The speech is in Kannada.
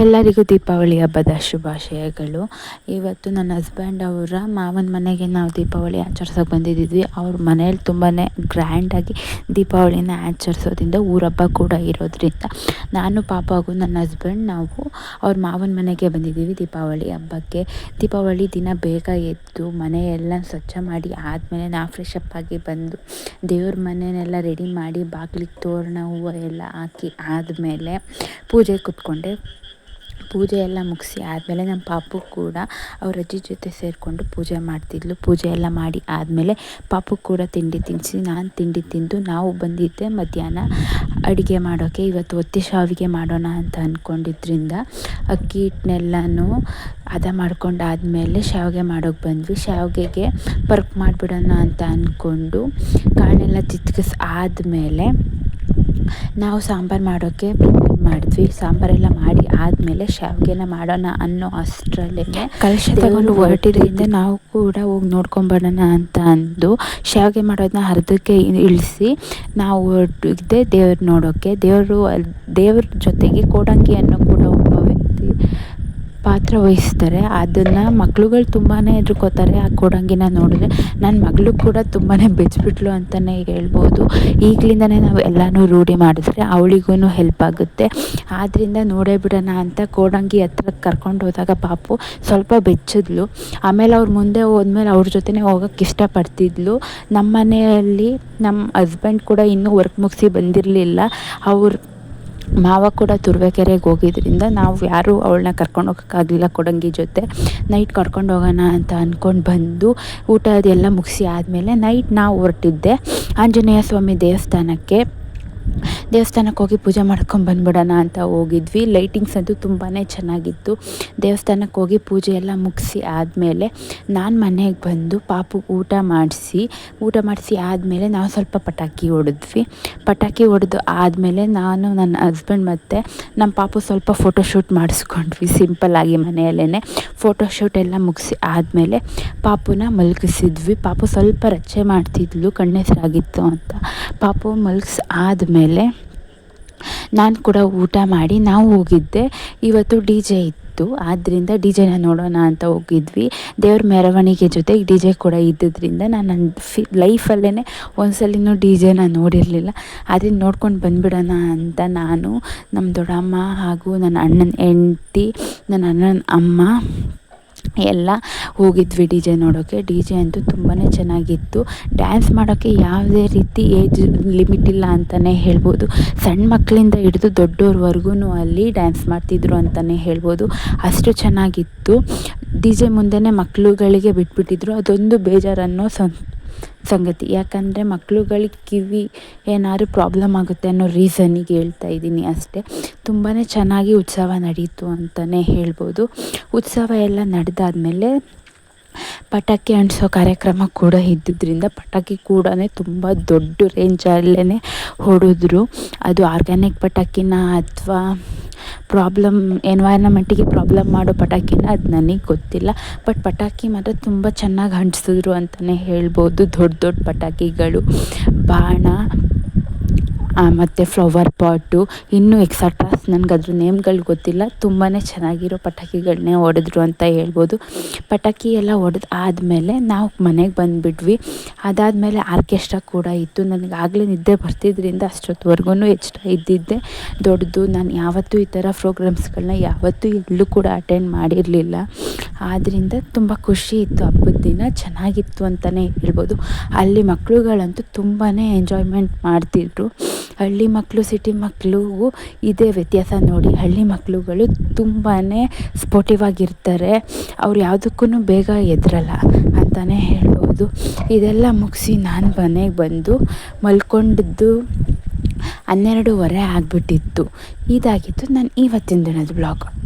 ಎಲ್ಲರಿಗೂ ದೀಪಾವಳಿ ಹಬ್ಬದ ಶುಭಾಶಯಗಳು. ಇವತ್ತು ನನ್ನ ಹಸ್ಬೆಂಡ್ ಅವರ ಮಾವನ ಮನೆಗೆ ನಾವು ದೀಪಾವಳಿ ಆಚರ್ಸೋಕೆ ಬಂದಿದ್ವಿ ಅವ್ರ ಮನೇಲಿ ತುಂಬಾ ಗ್ರ್ಯಾಂಡಾಗಿ ದೀಪಾವಳಿನ ಆಚರಿಸೋದ್ರಿಂದ ಊರಬ್ಬ ಕೂಡ ಇರೋದ್ರಿಂದ ನಾನು, ಪಾಪ ಪಾಪಾಗೂ ನನ್ನ ಹಸ್ಬೆಂಡ್ ನಾವು ಅವ್ರ ಮಾವನ ಮನೆಗೆ ಬಂದಿದ್ದೀವಿ ದೀಪಾವಳಿ ಹಬ್ಬಕ್ಕೆ. ದೀಪಾವಳಿ ದಿನ ಬೇಗ ಎದ್ದು ಮನೆಯೆಲ್ಲ ಸ್ವಚ್ಛ ಮಾಡಿ ಆದಮೇಲೆ ನಾ ಫ್ರೆಶ್ ಆಗಿ ಬಂದು ದೇವ್ರ ಮನೆಯೆಲ್ಲ ರೆಡಿ ಮಾಡಿ ಬಾಗಿಲಿಗೆ ತೋರಣ ಹೂವು ಎಲ್ಲ ಹಾಕಿ ಆದಮೇಲೆ ಪೂಜೆ ಕೂತ್ಕೊಂಡೆ ಪೂಜೆ ಎಲ್ಲ ಮುಗಿಸಿ ಆದಮೇಲೆ ನಮ್ಮ ಪಾಪು ಕೂಡ ಅವ್ರ ಅಜ್ಜಿ ಜೊತೆ ಸೇರಿಕೊಂಡು ಪೂಜೆ ಮಾಡ್ತಿದ್ಲು. ಪೂಜೆ ಎಲ್ಲ ಮಾಡಿ ಆದಮೇಲೆ ಪಾಪು ಕೂಡ ತಿಂಡಿ ತಿನ್ನಿಸಿ ನಾನು ತಿಂಡಿ ತಿಂದು ನಾವು ಬಂದಿದ್ದೆ ಮಧ್ಯಾಹ್ನ ಅಡುಗೆ ಮಾಡೋಕ್ಕೆ ಇವತ್ತು ಒತ್ತಿ ಶಾವಿಗೆ ಮಾಡೋಣ ಅಂತ ಅಂದ್ಕೊಂಡಿದ್ರಿಂದ ಅಕ್ಕಿ ಹಿಟ್ಟನ್ನೆಲ್ಲನೂ ಹದ ಮಾಡ್ಕೊಂಡಾದ್ಮೇಲೆ ಶಾವಿಗೆ ಮಾಡೋಕ್ಕೆ ಬಂದ್ವಿ. ಶಾವಿಗೆಗೆ ಪರ್ಕ್ ಮಾಡಿಬಿಡೋಣ ಅಂತ ಅಂದ್ಕೊಂಡು ಕಾಳೆಲ್ಲ ಚಿತ್ಕಿಸ್ ಆದಮೇಲೆ ನಾವು ಸಾಂಬಾರು ಮಾಡೋಕ್ಕೆ ಮಾಡಿದ್ವಿ ಸಾಂಬಾರೆಲ್ಲ ಮಾಡಿ ಆದಮೇಲೆ ಶಾವಿಗೆನ ಮಾಡೋಣ ಅನ್ನೋ ಅಷ್ಟರಲ್ಲೇ ಕಲಶ ತಗೊಂಡು ಹೊರಟಿದ್ರಿಂದ ನಾವು ಕೂಡ ಹೋಗಿ ನೋಡ್ಕೊಂಬರೋಣ ಅಂತ ಅಂದು ಶಾವಿಗೆ ಮಾಡೋದನ್ನ ಅರ್ಧಕ್ಕೆ ಇಳಿಸಿ ನಾವು ಹೊರಟಿದ್ದೆ ದೇವ್ರು ನೋಡೋಕ್ಕೆ ದೇವರು ದೇವ್ರ ಜೊತೆಗೆ ಕೋಡಂಗಿಯನ್ನು ಕೂಡ ಒಬ್ಬ ವ್ಯಕ್ತಿ ಪಾತ್ರ ವಹಿಸ್ತಾರೆ. ಅದನ್ನು ಮಕ್ಳುಗಳು ತುಂಬಾ ಹೆದ್ರುಕೋತಾರೆ ಆ ಕೊಡಂಗಿನ ನೋಡಿದ್ರೆ ನನ್ನ ಮಗಳು ಕೂಡ ತುಂಬಾ ಬೆಚ್ಚಿಬಿಟ್ಲು ಅಂತಲೇ ಹೇಳ್ಬೋದು. ಈಗಲಿಂದನೇ ನಾವು ಎಲ್ಲನೂ ರೂಢಿ ಮಾಡಿದ್ರೆ ಅವಳಿಗೂ ಹೆಲ್ಪ್ ಆಗುತ್ತೆ. ಆದ್ದರಿಂದ ನೋಡೇ ಬಿಡೋಣ ಅಂತ ಕೋಡಂಗಿ ಹತ್ರ ಕರ್ಕೊಂಡು ಹೋದಾಗ ಪಾಪು ಸ್ವಲ್ಪ ಬೆಚ್ಚಿದ್ಲು. ಆಮೇಲೆ ಅವ್ರು ಮುಂದೆ ಹೋದ್ಮೇಲೆ ಅವ್ರ ಜೊತೆನೇ ಹೋಗೋಕ್ಕೆ ಇಷ್ಟಪಡ್ತಿದ್ಲು. ನಮ್ಮ ಮನೆಯಲ್ಲಿ ನಮ್ಮ ಹಸ್ಬೆಂಡ್ ಕೂಡ ಇನ್ನೂ ವರ್ಕ್ ಮುಗಿಸಿ ಬಂದಿರಲಿಲ್ಲ. ಅವ್ರು ಮಾವ ಕೂಡ ತುರುವೇಕೆರೆಗೆ ಹೋಗಿದ್ದರಿಂದ ನಾವು ಯಾರೂ ಅವಳನ್ನ ಕರ್ಕೊಂಡು ಹೋಗೋಕ್ಕಾಗಲಿಲ್ಲ ಕೊಡಂಗಿ ಜೊತೆ. ನೈಟ್ ಕರ್ಕೊಂಡು ಹೋಗೋಣ ಅಂತ ಅಂದ್ಕೊಂಡು ಬಂದು ಊಟ ಅದೆಲ್ಲ ಮುಗಿಸಿ ಆದಮೇಲೆ ನೈಟ್ ನಾವು ಹೊರಟಿದ್ದೆ. ಆಂಜನೇಯ ಸ್ವಾಮಿ ದೇವಸ್ಥಾನಕ್ಕೆ. ದೇವಸ್ಥಾನಕ್ಕೆ ಹೋಗಿ ಪೂಜೆ ಮಾಡ್ಕೊಂಡು ಬಂದ್ಬಿಡೋಣ ಅಂತ ಹೋಗಿದ್ವಿ. ಲೈಟಿಂಗ್ಸ್ ಅಂತೂ ತುಂಬಾ ಚೆನ್ನಾಗಿತ್ತು. ದೇವಸ್ಥಾನಕ್ಕೆ ಹೋಗಿ ಪೂಜೆ ಎಲ್ಲ ಮುಗಿಸಿ ಆದಮೇಲೆ ನಾನು ಮನೆಗೆ ಬಂದು ಪಾಪು ಊಟ ಮಾಡಿಸಿ ಊಟ ಮಾಡಿಸಿ ಆದಮೇಲೆ ನಾವು ಸ್ವಲ್ಪ ಪಟಾಕಿ ಹೊಡೆದ್ವಿ. ಪಟಾಕಿ ಹೊಡೆದು ಆದಮೇಲೆ ನಾನು, ನನ್ನ ಹಸ್ಬೆಂಡ್ ಮತ್ತು ನಮ್ಮ ಪಾಪು ಸ್ವಲ್ಪ ಫೋಟೋಶೂಟ್ ಮಾಡಿಸ್ಕೊಂಡ್ವಿ ಸಿಂಪಲ್ಲಾಗಿ ಮನೆಯಲ್ಲೇ ಫೋಟೋಶೂಟ್ ಎಲ್ಲ ಮುಗಿಸಿ ಆದಮೇಲೆ ಪಾಪುನ ಮಲಗಿಸಿದ್ವಿ. ಪಾಪು ಸ್ವಲ್ಪ ರಚೆ ಮಾಡ್ತಿದ್ಲು, ಕಣ್ಣೆಸರಾಗಿತ್ತು ಅಂತ. ಪಾಪು ಮಲಗಿಸಿ ಆದಮೇಲೆ ನಾನು ಕೂಡ ಊಟ ಮಾಡಿ ನಾವು ಹೋಗಿದ್ದೆ. ಇವತ್ತು ಡಿ ಜೆ ಇತ್ತು. ಆದ್ದರಿಂದ ಡಿ ಜೆನ ನೋಡೋಣ ಅಂತ ಹೋಗಿದ್ವಿ. ದೇವ್ರ ಮೆರವಣಿಗೆ ಜೊತೆ ಡಿ ಜೆ ಕೂಡ ಇದ್ದಿದ್ದರಿಂದ ನಾನು ನನ್ನ ಫಿ ಲೈಫಲ್ಲೇ ಒಂದ್ಸಲಿನೂ ಡಿ ಜೆನ ನೋಡಿರಲಿಲ್ಲ. ಅದನ್ನು ನೋಡ್ಕೊಂಡು ಬಂದುಬಿಡೋಣ ಅಂತ ನಾನು ನಮ್ಮ ದೊಡ್ಡಮ್ಮ ಹಾಗೂ ನನ್ನ ಅಣ್ಣನ ಹೆಂಡ್ತಿ, ನನ್ನ ಅಣ್ಣನ ಅಮ್ಮ ಎಲ್ಲ ಹೋಗಿದ್ವಿ ಡಿ ಜೆ ನೋಡೋಕ್ಕೆ ಡಿ ಜೆ ಅಂತೂ ತುಂಬಾ ಚೆನ್ನಾಗಿತ್ತು. ಡ್ಯಾನ್ಸ್ ಮಾಡೋಕ್ಕೆ ಯಾವುದೇ ರೀತಿ ಏಜ್ ಲಿಮಿಟ್ ಇಲ್ಲ ಅಂತಲೇ ಹೇಳ್ಬೋದು. ಸಣ್ಣ ಮಕ್ಕಳಿಂದ ಹಿಡಿದು ದೊಡ್ಡೋರ್ವರೆಗೂ ಅಲ್ಲಿ ಡ್ಯಾನ್ಸ್ ಮಾಡ್ತಿದ್ರು ಅಂತಲೇ ಹೇಳ್ಬೋದು. ಅಷ್ಟು ಚೆನ್ನಾಗಿತ್ತು. ಡಿ ಜೆ ಮುಂದೆನೇ ಮಕ್ಕಳುಗಳಿಗೆ ಬಿಟ್ಬಿಟ್ಟಿದ್ರು. ಅದೊಂದು ಬೇಜಾರನ್ನೋ ಸಂ ಸಂಗತಿ. ಯಾಕಂದರೆ ಮಕ್ಳುಗಳಿಗೆ ಕಿವಿ ಏನಾದ್ರು ಪ್ರಾಬ್ಲಮ್ ಆಗುತ್ತೆ ಅನ್ನೋ ರೀಸನ್ನಿಗೆ ಹೇಳ್ತಾ ಇದ್ದೀನಿ ಅಷ್ಟೇ. ತುಂಬಾ ಚೆನ್ನಾಗಿ ಉತ್ಸವ ನಡೀತು ಅಂತಲೇ ಹೇಳ್ಬೋದು. ಉತ್ಸವ ಎಲ್ಲ ನಡೆದಾದ್ಮೇಲೆ ಪಟಾಕಿ ಅಂಟಿಸೋ ಕಾರ್ಯಕ್ರಮ ಕೂಡ ಇದ್ದಿದ್ದರಿಂದ ಪಟಾಕಿ ಕೂಡ ತುಂಬ ದೊಡ್ಡ ರೇಂಜಲ್ಲೇ ಹೊಡೆದ್ರು. ಅದು ಆರ್ಗ್ಯಾನಿಕ್ ಪಟಾಕಿನ ಅಥವಾ ಪ್ರಾಬ್ಲಮ್ ಎನ್ವೈರ್ನಮೆಂಟಿಗೆ ಪ್ರಾಬ್ಲಮ್ ಮಾಡೋ ಪಟಾಕಿನ ಅದು ನನಗೆ ಗೊತ್ತಿಲ್ಲ. ಬಟ್ ಪಟಾಕಿ ಮಾತ್ರ ತುಂಬ ಚೆನ್ನಾಗಿ ಅಂಟಿಸಿದ್ರು ಅಂತಲೇ ಹೇಳ್ಬೋದು. ದೊಡ್ಡ ದೊಡ್ಡ ಪಟಾಕಿಗಳು, ಬಾಣ ಮತ್ತು ಫ್ಲವರ್ ಪಾಟು ಇನ್ನೂ ಎಕ್ಸಟ್ರಾಸ್ ನನಗೆ ಅದ್ರ ನೇಮ್ಗಳು ಗೊತ್ತಿಲ್ಲ. ತುಂಬಾ ಚೆನ್ನಾಗಿರೋ ಪಟಾಕಿಗಳನ್ನೇ ಹೊಡೆದ್ರು ಅಂತ ಹೇಳ್ಬೋದು. ಪಟಾಕಿ ಎಲ್ಲ ಹೊಡೆದು ಆದಮೇಲೆ ನಾವು ಮನೆಗೆ ಬಂದುಬಿಟ್ವಿ. ಅದಾದಮೇಲೆ ಆರ್ಕೆಸ್ಟ್ರಾ ಕೂಡ ಇತ್ತು. ನನಗೆ ಆಗಲೇ ನಿದ್ದೆ ಬರ್ತಿದ್ದರಿಂದ ಅಷ್ಟೊತ್ತುವರೆಗೂ ಎಕ್ಸ್ಟ್ರಾ ಇದ್ದಿದ್ದೆ. ದೊಡ್ಡದು, ನಾನು ಯಾವತ್ತೂ ಈ ಥರ ಪ್ರೋಗ್ರಾಮ್ಸ್ಗಳನ್ನ ಯಾವತ್ತೂ ಎಲ್ಲೂ ಕೂಡ ಅಟೆಂಡ್ ಮಾಡಿರಲಿಲ್ಲ. ಆದ್ದರಿಂದ ತುಂಬ ಖುಷಿ ಇತ್ತು ಹಬ್ಬದ ದಿನ. ಚೆನ್ನಾಗಿತ್ತು ಅಂತಲೇ ಹೇಳ್ಬೋದು. ಅಲ್ಲಿ ಮಕ್ಕಳುಗಳಂತೂ ತುಂಬಾ ಎಂಜಾಯ್ಮೆಂಟ್ ಮಾಡ್ತಿದ್ರು. ಹಳ್ಳಿ ಮಕ್ಕಳು ಸಿಟಿ ಮಕ್ಕಳಿಗೂ ಇದೇ ವ್ಯತ್ಯಾಸ. ನೋಡಿ ಹಳ್ಳಿ ಮಕ್ಕಳುಗಳು ತುಂಬಾ ಸ್ಪೋರ್ಟಿವ್ ಆಗಿರ್ತಾರೆ. ಅವ್ರು ಯಾವುದಕ್ಕೂ ಬೇಗ ಹೆದ್ರಲ್ಲ ಅಂತಲೇ ಹೇಳ್ಬೋದು. ಇದೆಲ್ಲ ಮುಗಿಸಿ ನಾನು ಮನೆಗೆ ಬಂದು ಮಲ್ಕೊಂಡಿದ್ದು ಹನ್ನೆರಡೂವರೆ ಆಗಿಬಿಟ್ಟಿತ್ತು. ಇದಾಗಿತ್ತು ನಾನು ಇವತ್ತಿನ ದಿನದ ಬ್ಲಾಗ್